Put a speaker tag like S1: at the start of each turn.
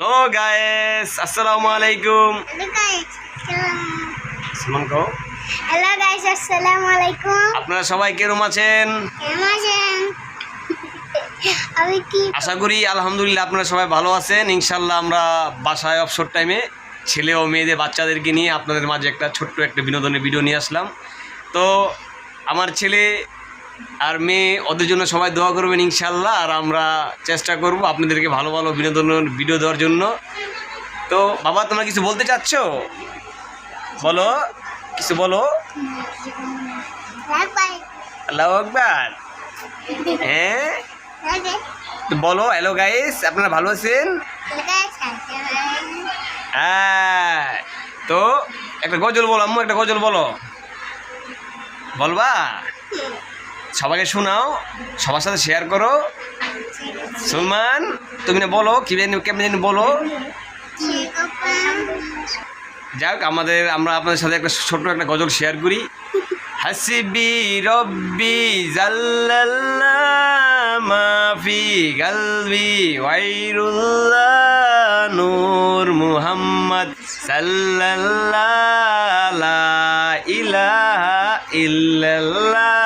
S1: Hello guys আসসালামু আলাইকুম
S2: hello guys আসসালামু আলাইকুম
S1: আপনারা সবাই আছেন
S2: কেমন আছেন আমি কি
S1: আশা করি আলহামদুলিল্লাহ আপনারা সবাই ভালো আছেন ইনশাল্লাহ আমরা বাসায় অবসর টাইমে ছেলে ও মেয়েদের বাচ্চাদেরকে নিয়ে আপনাদের মাঝে একটা ছোট্ট একটা বিনোদনের ভিডিও নিয়ে আসলাম তো আমার ছেলে আর মেয়ে, ওদের জন্য সবাই দোয়া করবেন ইনশাল্লাহ, আর আমরা চেষ্টা করব আপনাদেরকে ভালো ভালো বিনোদনের ভিডিও দেওয়ার জন্য। তো, বাবা, তোমরা কিছু বলতে চাচ্ছ? বলো, কিছু বলো? আল্লাহ আকবার। হ্যাঁ? বলো হ্যালো গাইস আপনারা ভালো আছেন? হ্যাঁ। তো, একটা গজল বলো, আম্মু, একটা গজল বলো। বলবা? সবাইকে শোনাও, সবার সাথে শেয়ার করো। সুলমান, তুমি না বলো কি কেমন জানি বলো। যাক আমাদের, আমরা আপনাদের সাথে একটা ছোট্ট একটা গজল শেয়ার করি। হাসিবি রব্বি জাল্লাল্লাহ মাফি গালবি ওয়াইরুল্লাহ নূর মুহাম্মদ সাল্লাল্লাহ ইলাহা ইল্লাল্লাহ।